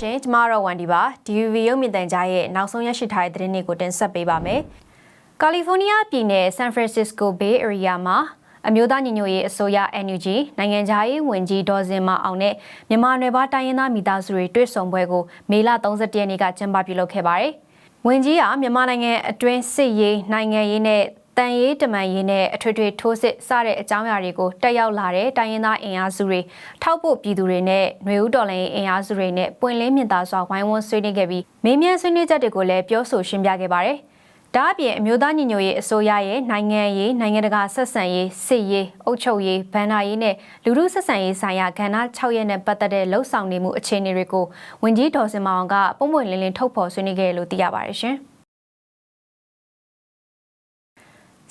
ရှင်ကျမတော့ဝန်ဒီပါ DUV ရုပ်မြင်သံကြားရဲ့နောက်ဆုံးရရှိထားတဲ့သတင်းတွေကိုတင်ဆက်ပေးပါမယ်။ကာလီဖိုးနီးယားပြည်နယ်ဆန်ဖရန်စစ္စကိုဘေးအေရီးယားမှာအမျိုးသားညီညွတ်ရေးအစိုးရ NUG နိုင်ငံခြားရေးဝန်ကြီးဒေါ်စင်မအောင်နဲ့မြန်မာနယ်ဘာတိုင်းရင်းသားမိသားစုတွေတွေ့ဆုံပွဲကိုမေလ31ရက်နေ့ကကျင်းပပြုလုပ်ခဲ့ပါတယ်။ဝန်ကြီးကမြန်မာနိုင်ငံအတွင်းစစ်ရေးနိုင်ငံရေးနဲ့ တန်ရေးတမန်ရေးနဲ့အထွေထွေထိုးစစ်စတဲ့အကြောင်းအရာတွေကိုတက်ရောက်လာတဲ့တိုင်းရင်းသားအင်အားစုတွေထောက်ပို့ပြည်သူတွေနဲ့ຫນွေဦးတော်လှန်ရေးအင်အားစုတွေနဲ့ပွင့်လင်းမြင်သာစွာဝိုင်းဝန်းဆွေးနွေးခဲ့ပြီးမေးမြန်းဆွေးနွေးချက်တွေကိုလည်းပြောဆိုရှင်းပြခဲ့ပါတယ်။ဒါအပြင်အမျိုးသားညီညွတ်ရေးအစိုးရရဲ့နိုင်ငံရေးနိုင်ငံတကာဆက်ဆံရေးစစ်ရေးအုပ်ချုပ်ရေးဗန်နာရေးနဲ့လူမှုဆက်ဆံရေးဆိုင်ရာကဏ္ဍ6ရက်နဲ့ပတ်သက်တဲ့လှုပ်ဆောင်နေမှုအခြေအနေတွေကိုဝန်ကြီးဒေါ်စင်မောင်ကပုံပွင့်လင်းလင်းထုတ်ဖော်ဆွေးနွေးခဲ့တယ်လို့သိရပါတယ်ရှင်။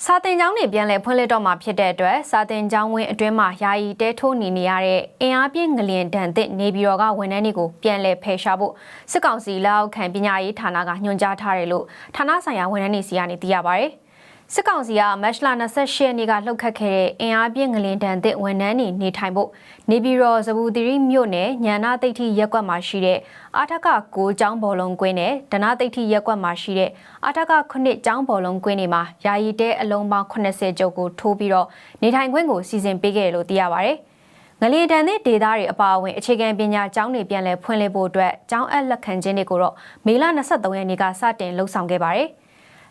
စာတင်ကျောင်းတွေပြန်လည်ဖွင့်လှစ်တော့မှာဖြစ်တဲ့အတွက်စာတင်ကျောင်းဝင်းအတွင်းမှာယာယီတဲထိုးနေနေရတဲ့အင်အားပြည့်ငလျင်တန်သစ်နေပြည်တော်ကဝန်ထမ်းတွေကိုပြန်လည်ဖယ်ရှားဖို့စစ်ကောင်စီလက်အောက်ခံပညာရေးဌာနကညွှန်ကြားထားတယ်လို့ဌာနဆိုင်ရာဝန်ထမ်းတွေစီကနေသိရပါဗျ။ စစ်ကောင်စီကမတ်လ28ရက်နေ့ကလှုပ်ခတ်ခဲ့တဲ့အင်အားပြည့်ငလင်တန်တဲ့ဝန်ထမ်းတွေနေထိုင်ဖို့နေပြည်တော်ဇဘူတိရိမြို့နယ်ညန္နာတိတ်ထိရက်ကွက်မှာရှိတဲ့အာထက6ကျောင်းဘော်လုံးကွင်းနဲ့ဒနာတိတ်ထိရက်ကွက်မှာရှိတဲ့အာထက9ကျောင်းဘော်လုံးကွင်းတွေမှာယာယီတဲအလုံးပေါင်း80ကျော်ကိုထိုးပြီးတော့နေထိုင်ခွင့်ကိုစီစဉ်ပေးခဲ့တယ်လို့သိရပါဗျ။ငလီတန်တဲ့ဒေတာတွေအပါအဝင်အခြေခံပညာကျောင်းတွေပြန်လည်ဖွင့်လှစ်ဖို့အတွက်ကျောင်းအပ်လက်ခံခြင်းတွေကိုတော့မေလ23ရက်နေ့ကစတင်လှုပ်ဆောင်ခဲ့ပါတယ်။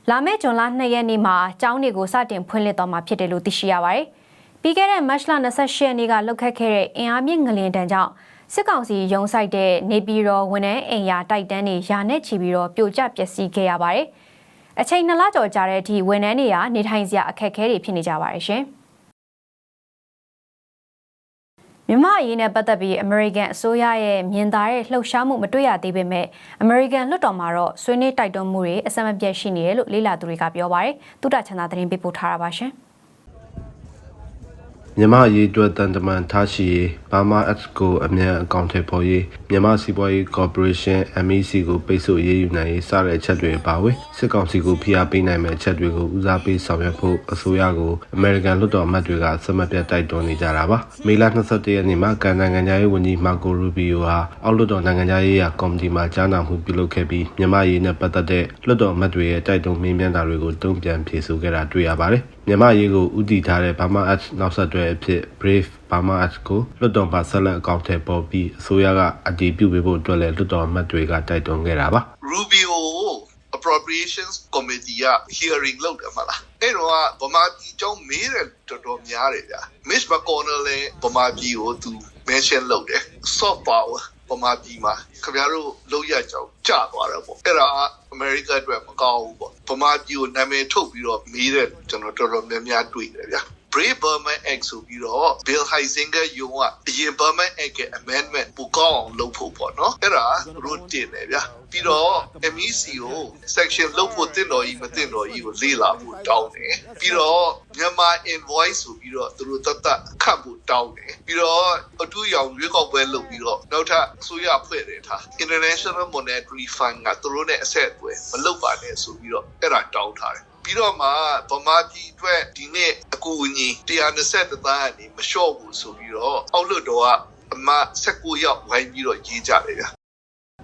လာမယ့်ဇွန်လ2ရက်နေ့မှာကျောင်းတွေကိုစတင်ဖွင့်လှစ်တော့မှာဖြစ်တယ်လို့သိရှိရပါတယ်။ပြီးခဲ့တဲ့မတ်လ28ရက်နေ့ကလှုပ်ခတ်ခဲ့တဲ့အင်အားမြင့်ငလင်တန်းကြောင့်စစ်ကောင်စီရုံးဆိုင်တဲ့နေပြည်တော်ဝန်ထမ်းအိမ်ယာတိုက်တန်းတွေယာနဲ့ချီပြီးတော့ပြိုကျပျက်စီးခဲ့ရပါတယ်။အချိန်နှစ်လကျော်ကြာတဲ့အထိဝန်ထမ်းတွေကနေထိုင်စရာအခက်အခဲတွေဖြစ်နေကြပါတယ်ရှင်။ မြန်မာအရေးနဲ့ပတ်သက်ပြီးအမေရိကန်အစိုးရရဲ့မြင်သာတဲ့လှုပ်ရှားမှုမတွေ့ရသေးပေမဲ့အမေရိကန်လွှတ်တော်မှာတော့ဆွေးနွေးတိုက်တွန်းမှုတွေအဆက်မပြတ်ရှိနေတယ်လို့လေ့လာသူတွေကပြောပါတယ်။တုဒ္ဒချန္တာသတင်းပေးပို့ထားတာပါရှင်။ မြန်မာအရေးအတွက်တန်တမန်ထားရှိရေးဘာမာအက်ကိုအမြန်အကောင့်ထဲပေါ်ရေးမြန်မာစီးပွားရေးကော်ပိုရေးရှင်း MEC ကိုပိတ်ဆို့ရေးယူနိုင်ရေးစတဲ့အချက်တွေပါဝင်စစ်ကောင်စီကိုဖိအားပေးနိုင်မယ့်အချက်တွေကိုဦးစားပေးဆောင်ရွက်ဖို့အစိုးရကိုအမေရိကန်လွှတ်တော်အမတ်တွေကစမပြတ်တိုက်တွန်းနေကြတာပါမေလ22ရက်နေ့မှာကန်နိုင်ငံသားရေးဝန်ကြီးမာကိုရူဘီယိုဟာအောက်လွှတ်တော်နိုင်ငံသားရေးရာကော်မတီမှကြားနာမှုပြုလုပ်ခဲ့ပြီးမြန်မာရေးနဲ့ပတ်သက်တဲ့လွှတ်တော်အမတ်တွေရဲ့တိုက်တွန်းမေးမြန်းတာတွေကိုတုံ့ပြန်ဖြေဆိုခဲ့တာတွေ့ရပါတယ် မြန်မာရေးကိုဥတီထားတဲ့ Burma Act နောက်ဆက်တွဲအဖြစ် Brave Burma Act ကိုလွှတ်တော်မှာဆက်လက်အကောင့်ထဲပေါ်ပြီးအစိုးရကအတည်ပြုပေးဖို့အတွက်လည်းလွှတ်တော်အမတ်တွေကတိုက်တွန်းခဲ့တာပါ Rubio appropriations committee က hearing လုပ်တယ်မလားအဲ့တော့ဗမာပြည်ကျောင်းမေးတယ်တော်တော်များတယ်ဗျာ Miss McConnell လည်းဗမာပြည်ကိုသူ mention လုပ်တယ် soft power ဗမာပြည်မှာခင်ဗျားတို့လောက်ရကြောင်ကြာသွားတယ်ပေါ့အဲ့ဒါအမေရိကအတွက်မကောင်းဘူးပေါ့ဗမာပြည်ကိုနာမည်ထုတ်ပြီးတော့မေးတယ်ကျွန်တော်တော်တော်များများတွေ့တယ်ဗျာ Brave Burma Act ဆိုပြီးတော့ Bill Heisinger ယုံကအရင် Burma Act ရဲ့ amendment ပူကောင်းအောင်လုပ်ဖို့ပေါ့နော်အဲ့ဒါ root တင်တယ်ဗျာပြီးတော့ MEC ကို section လုပ်ဖို့တင်တော်ကြီးမတင်တော်ကြီးကိုလေ့လာဖို့တောင်းတယ်ပြီးတော့မြန်မာ invoice ဆိုပြီးတော့သူတို့တတ်တတ်ခတ်ဖို့တောင်းတယ်ပြီးတော့အတူရောင်ရွေးကောက်ပွဲလုပ်ပြီးတော့နောက်ထပ်အစိုးရဖွဲ့တယ်ထား International Monetary Fund ကသူတို့နဲ့အဆက်အသွယ်မလုပ်ပါနဲ့ဆိုပြီးတော့အဲ့ဒါတောင်းထားတယ် ပြီးတော့မှဗမာပြည်အတွက်ဒီနေ့အကူအညီ120တန်းအနေမလျှော့ဘူးဆိုပြီးတော့အောက်လွှတ်တော်ကအမ16ရောက်ဝိုင်းပြီးတော့ရေးကြတယ်ဗျာ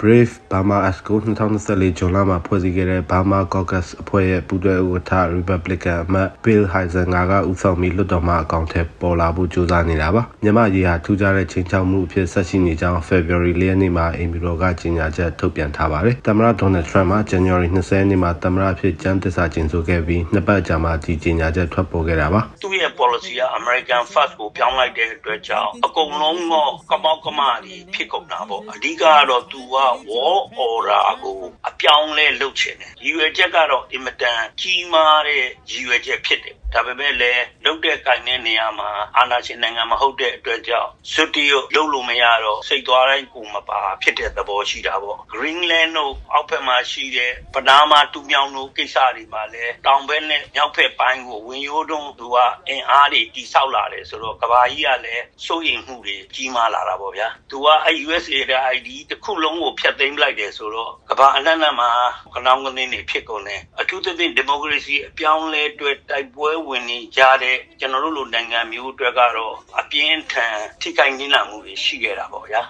Brave Burma Act ကို2024ဇွန်လမှာဖွဲ့စည်းခဲ့တဲ့ Burma Caucus အဖွဲ့ရဲ့ပူးတွဲဥက္ကဋ္ဌ Republican အမတ် Bill Heisinger ကဦးဆောင်ပြီးလွှတ်တော်မှအကောင့်ထဲပေါ်လာဖို့ကြိုးစားနေတာပါ။မြန်မာရေးဟာထူးခြားတဲ့ချိန်ချောက်မှုအဖြစ်ဆက်ရှိနေကြောင်း February ၄ရက်နေ့မှာအင်ဘီရိုကကြေညာချက်ထုတ်ပြန်ထားပါတယ်။သမ္မတ Donald Trump က January 20ရက်နေ့မှာသမ္မတအဖြစ်ကျမ်းသစ္စာကျိန်ဆိုခဲ့ပြီးနှစ်ပတ်ကြာမှဒီကြေညာချက်ထွက်ပေါ်ခဲ့တာပါ။သူ့ရဲ့ policy က American First ကိုပြောင်းလိုက်တဲ့အတွက်ကြောင့်အကုန်လုံးတော့ကမောက်ကမကြီးဖြစ်ကုန်တာပေါ့အဓိကကတော့သူက war order ကိုအပြောင်းလဲလုပ်ချင်တယ်ရည်ရွယ်ချက်ကတော့အင်မတန်ကြီးမားတဲ့ရည်ရွယ်ချက်ဖြစ်တယ် ဒါပေမဲ့လည်းလုတ်တဲ့ကင်တဲ့နေရာမှာအာဏာရှင်နိုင်ငံမဟုတ်တဲ့အတွက်ကြောင့်စွတ်တီကိုလုတ်လို့မရတော့စိတ်သွားတိုင်းကိုမပါဖြစ်တဲ့သဘောရှိတာပေါ့ Greenland တို့အောက်ဘက်မှာရှိတဲ့ပနားမာတူမြောင်တို့ကိစ္စတွေမှာလည်းတောင်ဘက်နဲ့မြောက်ဘက်ပိုင်းကိုဝင်ရိုးတုံးသူကအင်အားတွေတိဆောက်လာတယ်ဆိုတော့ကဘာကြီးကလည်းစိုးရိမ်မှုတွေကြီးမားလာတာပေါ့ဗျာသူကအဲ USA ရဲ့ ID တစ်ခုလုံးကိုဖျက်သိမ်းလိုက်တယ်ဆိုတော့ကဘာအနှံ့နှံ့မှာခဏောင်းကနေနေဖြစ်ကုန်တယ်အထူးသဖြင့်ဒီမိုကရေစီအပြောင်းလဲအတွက်တိုက်ပွဲဝင်နေကြတဲ့ကျွန်တော်တို့လိုနိုင်ငံမျိုးအတွက်ကတော့အပြင်းထန်ထိခိုက်နေတာမှုတွေရှိခဲ့တာပေါ့ဗျာ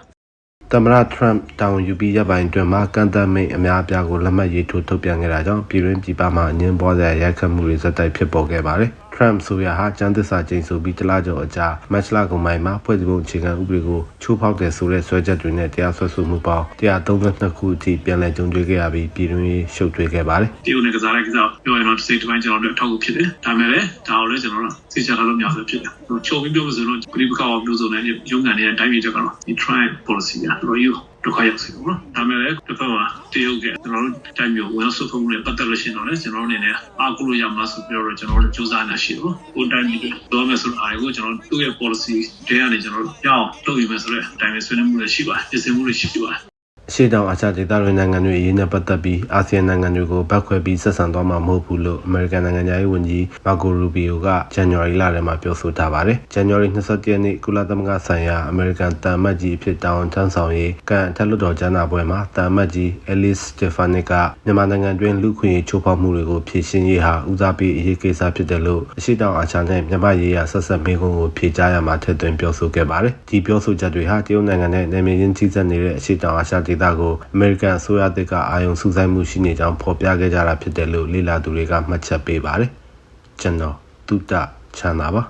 သမ္မတထရမ့်တောင်ယူပြီးရပ်ပိုင်းအတွင်းမှာကန့်သတ်မိန့်အများအပြားကိုလက်မှတ်ရေးထိုးထုတ်ပြန်ခဲ့တာကြောင့်ပြည်တွင်းပြည်ပမှာအငင်းပွားစရာရိုက်ခတ်မှုတွေဇက်တိုက်ဖြစ်ပေါ်ခဲ့ပါတယ်။ ထရမ့်ဆိုရဟာကျန်းသစ္စာကျိန်ဆိုပြီးတလားကျော်အကြာမတ်လကုန်ပိုင်းမှာဖွဲ့စည်းပုံအခြေခံဥပဒေကိုချိုးဖောက်တယ်ဆိုတဲ့ဆွဲချက်တွေနဲ့တရားစွဲဆိုမှုပေါင်း132ခုအထိပြန်လည်ကြုံတွေ့ခဲ့ရပြီးပြည်တွင်းရေးရှုပ်ထွေးခဲ့ပါတယ်။တရုတ်နဲ့ကစားတဲ့ကိစ္စပြောရင်တော့တစ်စိတ်တစ်ပိုင်းကျွန်တော်တို့အထောက်အကူဖြစ်တယ်ဒါပေမဲ့လည်းဒါကိုလည်းကျွန်တော်တို့သိချထားလို့မရဘူးဖြစ်တယ်ဟိုချုပ်ပြီးပြောလို့ဆိုတော့ပြိပကောက်လို့ဆိုတဲ့ရုံးကန်တွေတိုင်းပြည်ချက်ကတော့ဒီ try policy ကတော့ယူ ဒုက္ခရောက်စီပေါ့နော်ဒါပေမဲ့လည်းတစ်ဖက်မှာတရုတ်ကကျွန်တော်တို့တိုင်းမျိုးဝင်ဆွဖို့နဲ့ပတ်သက်လို့ရှိရင်တော့လည်းကျွန်တော်တို့အနေနဲ့အားကိုးလို့ရမှာဆိုပြီးတော့ကျွန်တော်တို့စူးစမ်းနေရှိတော့ကိုတိုင်းပြည်တော့မယ်ဆိုတော့အားကိုကျွန်တော်တို့ရဲ့ policy တွေကနေကျွန်တော်တို့ရအောင်လုပ်ယူမယ်ဆိုတော့တိုင်းမျိုးဆွေးနွေးမှုတွေရှိပါတယ်ပြင်ဆင်မှုတွေရှိပါတယ် အရှေ့တောင်အာရှဒေသတွင်နိုင်ငံတွေအရေးနဲ့ပတ်သက်ပြီးအာဆီယံနိုင်ငံတွေကိုဗတ်ခွဲပြီးဆက်ဆံသွားမှာမဟုတ်ဘူးလို့အမေရိကန်နိုင်ငံသားရေးဝန်ကြီးမာကိုရူဘီယိုကဇန်နဝါရီလထဲမှာပြောဆိုထားပါတယ်။ဇန်နဝါရီ22ရက်နေ့ကုလသမဂ္ဂဆိုင်ရာအမေရိကန်တန်အမတ်ကြီးအဖြစ်တာဝန်ထမ်းဆောင်ရေးကန်အထက်လွှတ်တော်ကျမ်းနာပွဲမှာတန်အမတ်ကြီးအဲလစ်စတေဖာနစ်ကမြန်မာနိုင်ငံတွင်လူခွင့်ရေးချိုးဖောက်မှုတွေကိုဖြေရှင်းရေးဟာဦးစားပေးအရေးကိစ္စဖြစ်တယ်လို့အရှေ့တောင်အာရှနဲ့မြန်မာရေးရာဆက်ဆက်မေးခွန်းကိုဖြေကြားရမှာထည့်သွင်းပြောဆိုခဲ့ပါတယ်။ဒီပြောဆိုချက်တွေဟာတရုတ်နိုင်ငံနဲ့နယ်မြေချင်းကြီးစပ်နေတဲ့အရှေ့တောင်အာရှဒေသကိုအမေရိကန်အစိုးရတပ်ကအာရုံစူးစိုက်မှုရှိနေကြောင်းဖော်ပြခဲ့ကြတာဖြစ်တယ်လို့လေ့လာသူတွေကမှတ်ချက်ပေးပါတယ်။ကျွန်တော်တုတ္တချန်တာပါ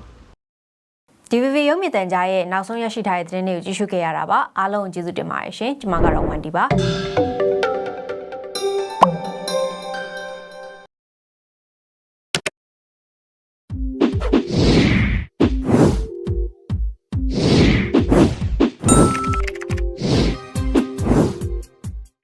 DVB ရုပ်မြင်သံကြားရဲ့နောက်ဆုံးရရှိထားတဲ့သတင်းတွေကိုကြည့်ရှုခဲ့ရတာပါအားလုံးကိုကျေးဇူးတင်ပါတယ်ရှင်ကျွန်မကတော့ဝန်ဒီပါ